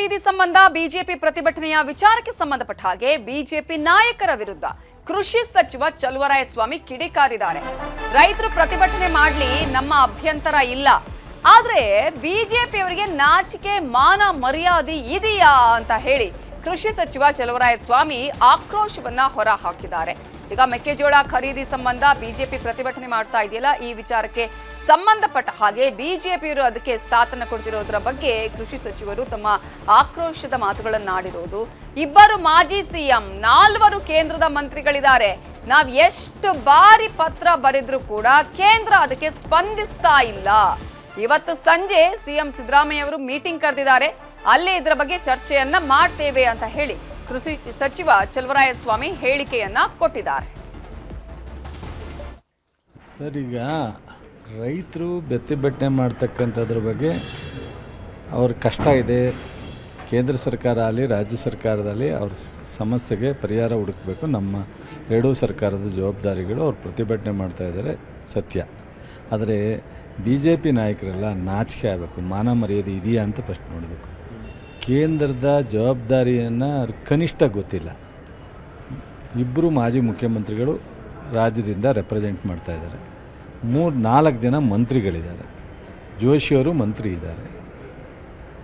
ಖರೀದಿ ಸಂಬಂಧ ಬಿಜೆಪಿ ಪ್ರತಿಭಟನೆಯ ವಿಚಾರಕ್ಕೆ ಸಂಬಂಧಪಟ್ಟ ಹಾಗೆ ಬಿಜೆಪಿ ನಾಯಕರ ವಿರುದ್ಧ ಕೃಷಿ ಸಚಿವ ಚಲುವರಾಯಸ್ವಾಮಿ ಕಿಡಿಕಾರಿದ್ದಾರೆ. ರೈತರು ಪ್ರತಿಭಟನೆ ಮಾಡಲಿ ನಮ್ಮ ಅಭ್ಯಂತರ ಇಲ್ಲ. ಆದ್ರೆ ಬಿಜೆಪಿಯವರಿಗೆ ನಾಚಿಕೆ, ಮಾನ ಮರ್ಯಾದೆ ಇದೆಯಾ ಅಂತ ಹೇಳಿ ಕೃಷಿ ಸಚಿವ ಚಲುವರಾಯಸ್ವಾಮಿ ಆಕ್ರೋಶವನ್ನ ಹೊರ ಹಾಕಿದ್ದಾರೆ ಈಗ ಮೆಕ್ಕೆಜೋಳ ಖರೀದಿ ಸಂಬಂಧ ಬಿಜೆಪಿ ಪ್ರತಿಭಟನೆ ಮಾಡ್ತಾ ಇದೆಯಲ್ಲ, ಈ ವಿಚಾರಕ್ಕೆ ಸಂಬಂಧಪಟ್ಟ ಹಾಗೆ ಬಿಜೆಪಿಯವರು ಅದಕ್ಕೆ ಸಾಥನ ಕೊಡ್ತಿರೋದ್ರ ಬಗ್ಗೆ ಕೃಷಿ ಸಚಿವರು ತಮ್ಮ ಆಕ್ರೋಶದ ಮಾತುಗಳನ್ನಾಡಿರೋದು. ಇಬ್ಬರು ಮಾಜಿ ಸಿಎಂ, ನಾಲ್ವರು ಕೇಂದ್ರದ ಮಂತ್ರಿಗಳಿದ್ದಾರೆ. ನಾವ್ ಎಷ್ಟು ಬಾರಿ ಪತ್ರ ಬರೆದ್ರೂ ಕೂಡ ಕೇಂದ್ರ ಅದಕ್ಕೆ ಸ್ಪಂದಿಸ್ತಾ ಇಲ್ಲ. ಇವತ್ತು ಸಂಜೆ ಸಿಎಂ ಸಿದ್ದರಾಮಯ್ಯ ಅವರು ಮೀಟಿಂಗ್ ಕರೆದಿದ್ದಾರೆ. ಅಲ್ಲಿ ಇದರ ಬಗ್ಗೆ ಚರ್ಚೆಯನ್ನ ಮಾಡ್ತೇವೆ ಅಂತ ಹೇಳಿ ಕೃಷಿ ಸಚಿವ ಚಲುವರಾಯಸ್ವಾಮಿ ಹೇಳಿಕೆಯನ್ನ ಕೊಟ್ಟಿದ್ದಾರೆ. ಸರ್, ಈಗ ರೈತರು ಪ್ರತಿಭಟನೆ ಮಾಡ್ತಕ್ಕಂಥದ್ರ ಬಗ್ಗೆ ಅವ್ರ ಕಷ್ಟ ಇದೆ. ಕೇಂದ್ರ ಸರ್ಕಾರ ಆಗಲಿ, ರಾಜ್ಯ ಸರ್ಕಾರದಲ್ಲಿ ಅವ್ರ ಸಮಸ್ಯೆಗೆ ಪರಿಹಾರ ಹುಡುಕಬೇಕು. ನಮ್ಮ ಎರಡೂ ಸರ್ಕಾರದ ಜವಾಬ್ದಾರಿಗಳು ಅವ್ರು ಪ್ರತಿಭಟನೆ ಮಾಡ್ತಾ ಇದ್ದಾರೆ, ಸತ್ಯ. ಆದರೆ ಬಿ ಜೆ ಪಿ ನಾಯಕರೆಲ್ಲ ನಾಚಿಕೆ ಆಗಬೇಕು. ಮಾನ ಮರ್ಯಾದೆ ಇದೆಯಾ ಅಂತ ಫಸ್ಟ್ ನೋಡಬೇಕು ಕೇಂದ್ರದ ಜವಾಬ್ದಾರಿಯನ್ನು ಕನಿಷ್ಠ ಗೊತ್ತಿಲ್ಲ. ಇಬ್ಬರು ಮಾಜಿ ಮುಖ್ಯಮಂತ್ರಿಗಳು ರಾಜ್ಯದಿಂದ ರೆಪ್ರೆಸೆಂಟ್ ಮಾಡ್ತಾ ಇದ್ದಾರೆ. ಮೂರು, ನಾಲ್ಕು ಜನ ಮಂತ್ರಿಗಳಿದ್ದಾರೆ. ಜೋಶಿಯವರು ಮಂತ್ರಿ ಇದ್ದಾರೆ.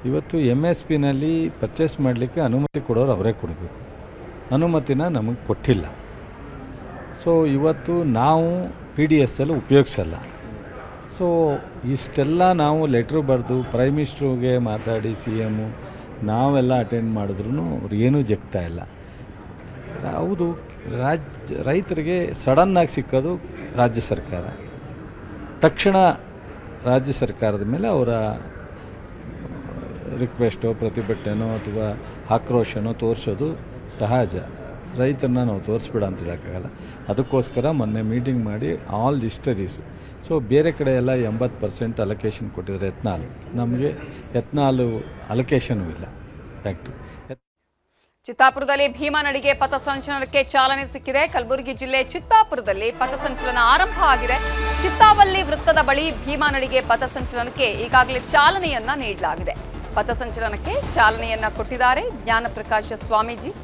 ಇವತ್ತು ಎಂ ಎಸ್ ಪಿನಲ್ಲಿ ಪರ್ಚೇಸ್ ಮಾಡಲಿಕ್ಕೆ ಅನುಮತಿ ಕೊಡೋರು ಅವರೇ ಕೊಡಬೇಕು. ಅನುಮತಿನ ನಮಗೆ ಕೊಟ್ಟಿಲ್ಲ. ಸೊ ಇವತ್ತು ನಾವು ಪಿ ಡಿ ಎಸ್ ಅಲ್ಲಿ ಉಪಯೋಗಿಸಲ್ಲ. ಸೊ ಇಷ್ಟೆಲ್ಲ ನಾವು ಲೆಟ್ರು ಬರೆದು ಪ್ರೈಮ್ ಮಿನಿಸ್ಟ್ರಿಗೆ ಮಾತಾಡಿ ಸಿ ಎಮ್ಮು ನಾವೆಲ್ಲ ಅಟೆಂಡ್ ಮಾಡಿದ್ರೂ ಅವ್ರು ಏನೂ ಜಗ್ತಾ ಇಲ್ಲ. ಹೌದು, ರಾಜ್ಯ, ರೈತರಿಗೆ ಸಡನ್ನಾಗಿ ಸಿಕ್ಕೋದು ರಾಜ್ಯ ಸರ್ಕಾರ. ತಕ್ಷಣ ರಾಜ್ಯ ಸರ್ಕಾರದ ಮೇಲೆ ಅವರ ರಿಕ್ವೆಸ್ಟೋ ಪ್ರತಿಭಟನೆನೋ ಅಥವಾ ಆಕ್ರೋಶನೋ ತೋರಿಸೋದು ಸಹಜ. ರೈತರನ್ನ ನಾವು ತೋರಿಸ್ಬೇಡ ಅಂತ ಹೇಳೋಕ್ಕಾಗಲ್ಲ. ಅದಕ್ಕೋಸ್ಕರ ಮೊನ್ನೆ ಮೀಟಿಂಗ್ ಮಾಡಿ ಆಲ್ ಡಿಸ್ಟರೀಸ್ ಸೊ. ಬೇರೆ ಕಡೆ ಎಲ್ಲ ಎಂಬತ್ತು ಪರ್ಸೆಂಟ್ ಅಲೊಕೇಶನ್ ಕೊಟ್ಟಿದ್ದಾರೆ ಎತ್ನಾಲು. ನಮಗೆ ಎತ್ನಾಲು ಅಲೊಕೇಶನೂ ಇಲ್ಲ. ಫ್ಯಾಕ್ಟ್ರಿ ಚಿತ್ತಾಪುರದಲ್ಲಿ ಭೀಮಾ ನಡಿಗೆ ಪಥಸಂಚಲನಕ್ಕೆ ಚಾಲನೆ ಸಿಕ್ಕಿದೆ. ಕಲಬುರಗಿ ಜಿಲ್ಲೆ ಚಿತ್ತಾಪುರದಲ್ಲಿ ಪಥಸಂಚಲನ ಆರಂಭ ಆಗಿದೆ. ಚಿತ್ತಾವಲ್ಲಿ ವೃತ್ತದ ಬಳಿ ಭೀಮಾ ನಡಿಗೆ ಪಥಸಂಚಲನಕ್ಕೆ ಈಗಾಗಲೇ ಚಾಲನೆಯನ್ನ ನೀಡಲಾಗಿದೆ. ಪಥಸಂಚಲನಕ್ಕೆ ಚಾಲನೆಯನ್ನ ಕೊಟ್ಟಿದ್ದಾರೆ ಜ್ಞಾನಪ್ರಕಾಶ ಸ್ವಾಮೀಜಿ.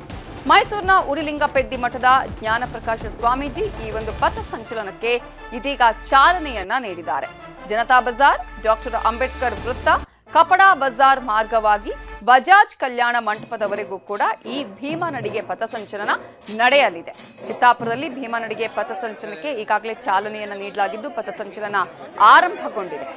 ಮೈಸೂರಿನ ಉರಿಲಿಂಗಪೆದ್ದಿ ಮಠದ ಜ್ಞಾನಪ್ರಕಾಶ ಸ್ವಾಮೀಜಿ ಈ ಒಂದು ಪಥ ಸಂಚಲನಕ್ಕೆ ಇದೀಗ ಚಾಲನೆಯನ್ನ ನೀಡಿದ್ದಾರೆ. ಜನತಾ ಬಜಾರ್, ಡಾಕ್ಟರ್ ಅಂಬೇಡ್ಕರ್ ವೃತ್ತ, ಕಪಡಾ ಬಜಾರ್ ಮಾರ್ಗವಾಗಿ ಬಜಾಜ್ ಕಲ್ಯಾಣ ಮಂಟಪದವರೆಗೂ ಕೂಡ ಈ ಭೀಮಾ ನಡಿಗೆ ಪಥಸಂಚಲನ ನಡೆಯಲಿದೆ. ಚಿತ್ತಾಪುರದಲ್ಲಿ ಭೀಮಾ ನಡಿಗೆ ಪಥಸಂಚಲನಕ್ಕೆ ಈಗಾಗಲೇ ಚಾಲನೆಯನ್ನು ನೀಡಲಾಗಿದ್ದು ಪಥಸಂಚಲನ ಆರಂಭಗೊಂಡಿದೆ.